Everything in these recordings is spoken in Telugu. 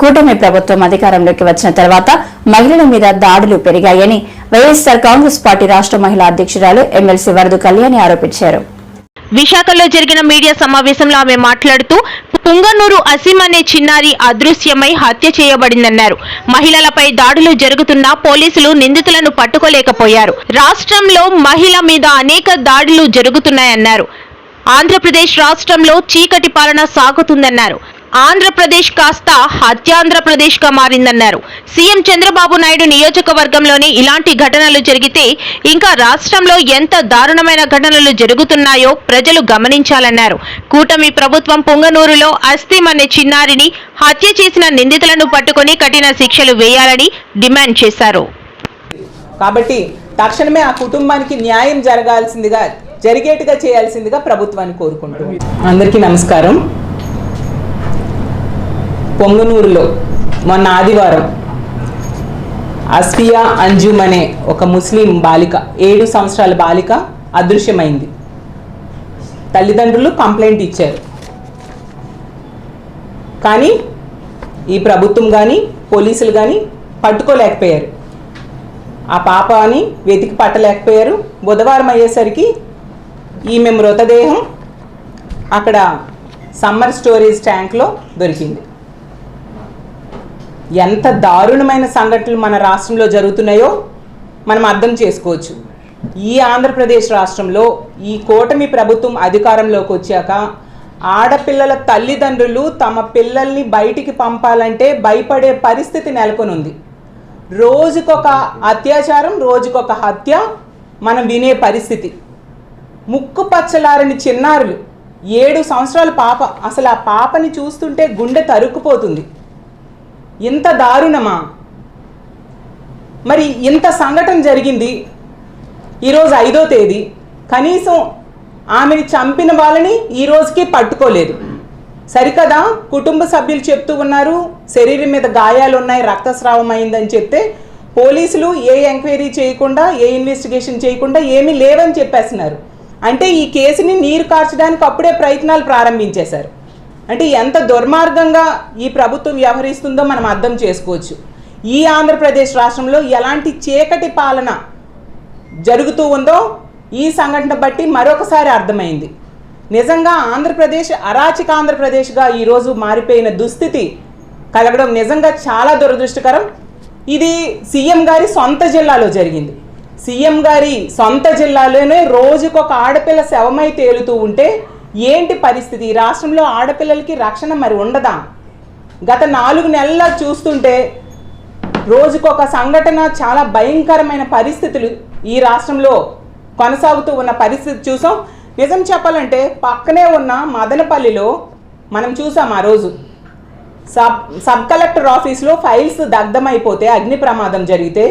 కూటమి ప్రభుత్వం అధికారంలోకి వచ్చిన తర్వాత మహిళల మీద దాడులు పెరిగాయని వైఎస్సార్ కాంగ్రెస్ పార్టీ రాష్ట్ర మహిళా అధ్యక్షురాలు ఎమ్మెల్సీ వరదు కళ్యాణి ఆరోపించారు. విశాఖలో జరిగిన మీడియా సమావేశంలో ఆమె మాట్లాడుతూ పుంగనూరు అసీం అనే చిన్నారి అదృశ్యమై హత్య చేయబడిందన్నారు. మహిళలపై దాడులు జరుగుతున్నా పోలీసులు నిందితులను పట్టుకోలేకపోయారు. రాష్ట్రంలో మహిళ మీద అనేక దాడులు జరుగుతున్నాయన్నారు. ఆంధ్రప్రదేశ్ రాష్ట్రంలో చీకటి పాలన సాగుతుందన్నారు. ఆంధ్రప్రదేశ్ కాస్త హత్యాంధ్రప్రదేశ్గా మారిందన్నారు. సీఎం చంద్రబాబు నాయుడు నియోజకవర్గంలోనే ఇలాంటి ఘటనలు జరిగితే ఇంకా రాష్ట్రంలో ఎంత దారుణమైన ఘటనలు జరుగుతున్నాయో ప్రజలు గమనించాలన్నారు. కూటమి ప్రభుత్వం పుంగనూరులో అస్థిం అనే చిన్నారిని హత్య చేసిన నిందితులను పట్టుకొని కఠిన శిక్షలు వేయాలని డిమాండ్ చేశారు. కాబట్టి తక్షణమే ఆ కుటుంబానికి న్యాయం జరగాల్సిందిగా జరిగేట్టుగా చేయాల్సిందిగా ప్రభుత్వాన్ని కోరుకుంటూ అందరికీ నమస్కారం. పొంగనూరులో మొన్న ఆదివారం అస్ఫియా అంజుమ్ అనే ఒక ముస్లిం బాలిక ఏడు సంవత్సరాల బాలిక అదృశ్యమైంది. తల్లిదండ్రులు కంప్లైంట్ ఇచ్చారు. కానీ ఈ ప్రభుత్వం కానీ పోలీసులు కానీ పట్టుకోలేకపోయారు. ఆ పాపని వెతికి పట్టలేకపోయారు. బుధవారం అయ్యేసరికి ఈమె మృతదేహం అక్కడ సమ్మర్ స్టోరేజ్ ట్యాంక్లో దొరికింది. ఎంత దారుణమైన సంఘటనలు మన రాష్ట్రంలో జరుగుతున్నాయో మనం అర్థం చేసుకోవచ్చు. ఈ ఆంధ్రప్రదేశ్ రాష్ట్రంలో ఈ కూటమి ప్రభుత్వం అధికారంలోకి వచ్చాక ఆడపిల్లల తల్లిదండ్రులు తమ పిల్లల్ని బయటికి పంపాలంటే భయపడే పరిస్థితి నెలకొనుంది. రోజుకొక అత్యాచారం రోజుకొక హత్య మనం వినే పరిస్థితి. ముక్కు పచ్చలారని చిన్నారులు ఏడు సంవత్సరాల పాప అసలు ఆ పాపని చూస్తుంటే గుండె తరుక్కుపోతుంది. ఇంత దారుణమా? మరి ఇంత సంఘటన జరిగింది ఈరోజు ఐదో తేదీ. కనీసం ఆమెని చంపిన వాళ్ళని ఈ రోజుకి పట్టుకోలేదు. సరికదా? కుటుంబ సభ్యులు చెప్తూ ఉన్నారు శరీరం మీద గాయాలు ఉన్నాయి రక్తస్రావం అయిందని చెప్తే పోలీసులు ఏ ఎంక్వైరీ చేయకుండా ఏ ఇన్వెస్టిగేషన్ చేయకుండా ఏమీ లేవని చెప్పేస్తున్నారు. అంటే ఈ కేసుని నీరు కార్చడానికి అప్పుడే ప్రయత్నాలు ప్రారంభించేశారు. అంటే ఎంత దుర్మార్గంగా ఈ ప్రభుత్వం వ్యవహరిస్తుందో మనం అర్థం చేసుకోవచ్చు. ఈ ఆంధ్రప్రదేశ్ రాష్ట్రంలో ఎలాంటి చీకటి పాలన జరుగుతూ ఉందో ఈ సంఘటన బట్టి మరొకసారి అర్థమైంది. నిజంగా ఆంధ్రప్రదేశ్ అరాచక ఆంధ్రప్రదేశ్గా ఈరోజు మారిపోయిన దుస్థితి కలగడం నిజంగా చాలా దురదృష్టకరం. ఇది సీఎం గారి సొంత జిల్లాలో జరిగింది. సీఎం గారి సొంత జిల్లాలోనే రోజుకొక ఆడపిల్ల శవమై తేలుతూ ఉంటే ఏంటి పరిస్థితి? ఈ రాష్ట్రంలో ఆడపిల్లలకి రక్షణ మరి ఉండదా? గత నాలుగు నెలల చూస్తుంటే రోజుకొక సంఘటన చాలా భయంకరమైన పరిస్థితులు ఈ రాష్ట్రంలో కొనసాగుతూ ఉన్న పరిస్థితి చూసాం. నిజం చెప్పాలంటే పక్కనే ఉన్న మదనపల్లిలో మనం చూసాం ఆ రోజు. సబ్ సబ్ కలెక్టర్ ఆఫీస్లో ఫైల్స్ దగ్ధమైపోతే అగ్ని ప్రమాదం జరిగితే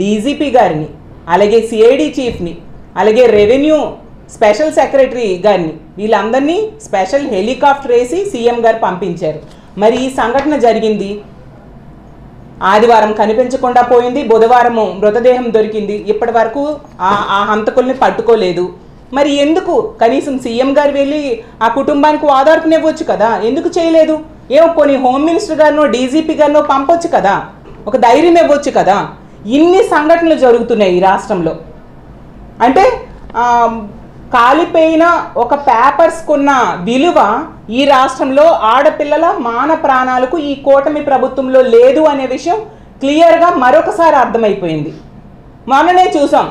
డీజీపీ గారిని అలాగే సిఐడి చీఫ్ని అలాగే రెవెన్యూ స్పెషల్ సెక్రటరీ గారిని. వీళ్ళందరినీ స్పెషల్ హెలికాప్టర్ వేసి సీఎం గారు పంపించారు. మరి ఈ సంఘటన జరిగింది. ఆదివారం కనిపించకుండా పోయింది. బుధవారము మృతదేహం దొరికింది. ఇప్పటి వరకు ఆ ఆ హంతకుల్ని పట్టుకోలేదు. మరి ఎందుకు? కనీసం సీఎం గారు వెళ్ళి ఆ కుటుంబానికి ఓదార్పునివ్వచ్చు కదా? ఎందుకు చేయలేదు? ఏమో కొన్ని హోమ్ మినిస్టర్ గారినో డీజీపీ గారినో పంపొచ్చు కదా? ఒక ధైర్యం ఇవ్వచ్చు కదా? ఇన్ని సంఘటనలు జరుగుతున్నాయి ఈ రాష్ట్రంలో. అంటే కాలిపోయిన ఒక పేపర్స్కున్న విలువ ఈ రాష్ట్రంలో ఆడపిల్లల మాన ప్రాణాలకు ఈ కూటమి ప్రభుత్వంలో లేదు అనే విషయం క్లియర్గా మరొకసారి అర్థమైపోయింది. మొన్ననే చూసాం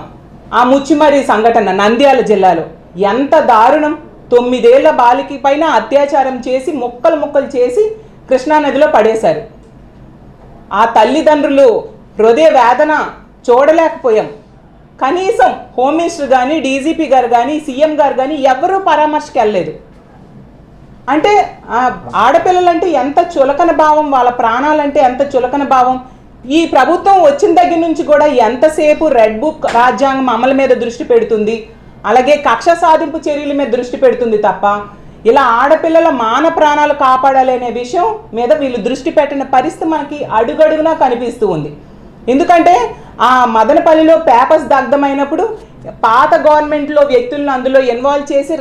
ఆ ముచ్చిమరి సంఘటన నంద్యాల జిల్లాలో. ఎంత దారుణం! తొమ్మిదేళ్ళ బాలికి పైన అత్యాచారం చేసి ముక్కలు ముక్కలు చేసి కృష్ణానదిలో పడేశారు. ఆ తల్లిదండ్రులు హృదయ వేదన చూడలేకపోయాం. కనీసం హోమ్ మినిస్టర్ కానీ డీజీపీ గారు కానీ సీఎం గారు కానీ ఎవరూ పరామర్శకు వెళ్ళలేదు అంటే ఆడపిల్లలంటే ఎంత చులకన భావం వాళ్ళ ప్రాణాలంటే ఎంత చులకన భావం ఈ ప్రభుత్వం వచ్చిన దగ్గర నుంచి కూడా ఎంతసేపు రెడ్ బుక్ రాజ్యాంగం అమలు మీద దృష్టి పెడుతుంది అలాగే కక్ష సాధింపు చర్యల మీద దృష్టి పెడుతుంది తప్ప ఇలా ఆడపిల్లల మాన ప్రాణాలు కాపాడాలి అనే విషయం మీద వీళ్ళు దృష్టి పెట్టిన పరిస్థితి మనకి అడుగడుగునా కనిపిస్తూ ఉంది. ఎందుకంటే ఆ మదనపల్లిలో పేపర్స్ దగ్ధమైనప్పుడు పాత గవర్నమెంట్లో వ్యక్తులను అందులో ఇన్వాల్వ్ చేసి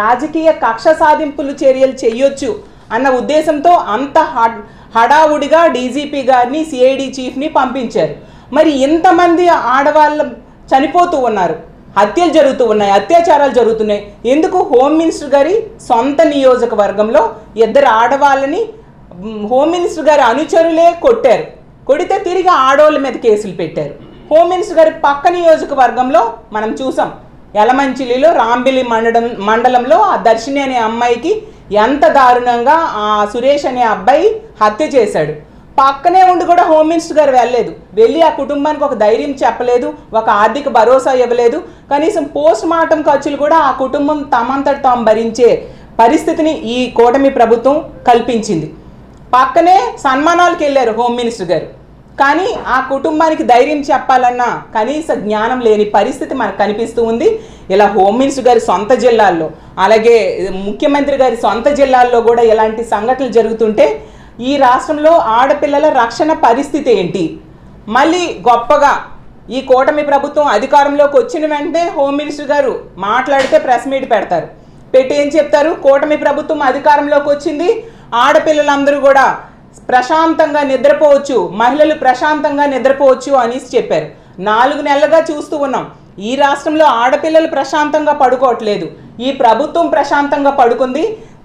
రాజకీయ కక్ష సాధింపులు చర్యలు చేయొచ్చు అన్న ఉద్దేశంతో అంత హడ్ హడావుడిగా డీజీపీ గారిని సిఐడి చీఫ్ని పంపించారు. మరి ఇంతమంది ఆడవాళ్ళు చనిపోతూ ఉన్నారు. హత్యలు జరుగుతూ ఉన్నాయి అత్యాచారాలు జరుగుతున్నాయి. ఎందుకు హోమ్ మినిస్టర్ గారి సొంత నియోజకవర్గంలో ఇద్దరు ఆడవాళ్ళని హోమ్ మినిస్టర్ గారి అనుచరులే కొట్టారు? కొడితే తిరిగి ఆడవాళ్ళ మీద కేసులు పెట్టారు. హోమ్ మినిస్టర్ గారి పక్క నియోజకవర్గంలో మనం చూసాం. యలమంచిలిలో రాంబిలి మండలం మండలంలో ఆ దర్శిని అనే అమ్మాయికి ఎంత దారుణంగా ఆ సురేష్ అనే అబ్బాయి హత్య చేశాడు. పక్కనే ఉండి కూడా హోమ్ మినిస్టర్ గారు వెళ్ళలేదు. వెళ్ళి ఆ కుటుంబానికి ఒక ధైర్యం చెప్పలేదు ఒక ఆర్థిక భరోసా ఇవ్వలేదు. కనీసం పోస్ట్ మార్టం ఖర్చులు కూడా ఆ కుటుంబం తమంతట తాము భరించే పరిస్థితిని ఈ కూటమి ప్రభుత్వం కల్పించింది. పక్కనే సన్మానాలకు వెళ్ళారు హోమ్ మినిస్టర్ గారు. కానీ ఆ కుటుంబానికి ధైర్యం చెప్పాలన్నా కనీస జ్ఞానం లేని పరిస్థితి మనకు కనిపిస్తూ ఉంది. ఇలా హోమ్ మినిస్టర్ గారి సొంత జిల్లాల్లో అలాగే ముఖ్యమంత్రి గారి సొంత జిల్లాల్లో కూడా ఇలాంటి సంఘటనలు జరుగుతుంటే ఈ రాష్ట్రంలో ఆడపిల్లల రక్షణ పరిస్థితి ఏంటి? మళ్ళీ గొప్పగా ఈ కూటమి ప్రభుత్వం అధికారంలోకి వచ్చిన వెంటనే హోమ్ మినిస్టర్ గారు మాట్లాడితే ప్రెస్ మీట్ పెడతారు. పెట్టి ఏం చెప్తారు? కూటమి ప్రభుత్వం అధికారంలోకి వచ్చింది. ఆడపిల్లలందరూ కూడా ప్రశాంతంగా నిద్రపోవచ్చు మహిళలు ప్రశాంతంగా నిద్రపోవచ్చు అనేసి చెప్పారు. నాలుగు నెలలుగా చూస్తూ ఉన్నాం. ఈ రాష్ట్రంలో ఆడపిల్లలు ప్రశాంతంగా పడుకోవట్లేదు. ఈ ప్రభుత్వం ప్రశాంతంగా పడుకుంది.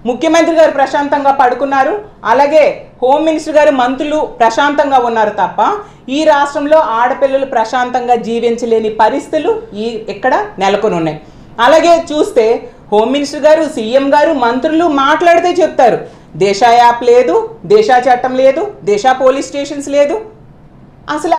ముఖ్యమంత్రి గారు ప్రశాంతంగా పడుకున్నారు. అలాగే హోమ్ మినిస్టర్ గారు మంత్రులు ప్రశాంతంగా ఉన్నారు తప్ప ఈ రాష్ట్రంలో ఆడపిల్లలు ప్రశాంతంగా జీవించలేని పరిస్థితులు ఈ ఇక్కడ నెలకొని ఉన్నాయి. అలాగే చూస్తే హోమ్ మినిస్టర్ గారు సీఎం గారు మంత్రులు మాట్లాడితే చెప్తారు. దేశా యాప్ లేదు దేశా చట్టం లేదు దేశా పోలీస్ స్టేషన్స్ లేదు. అసలు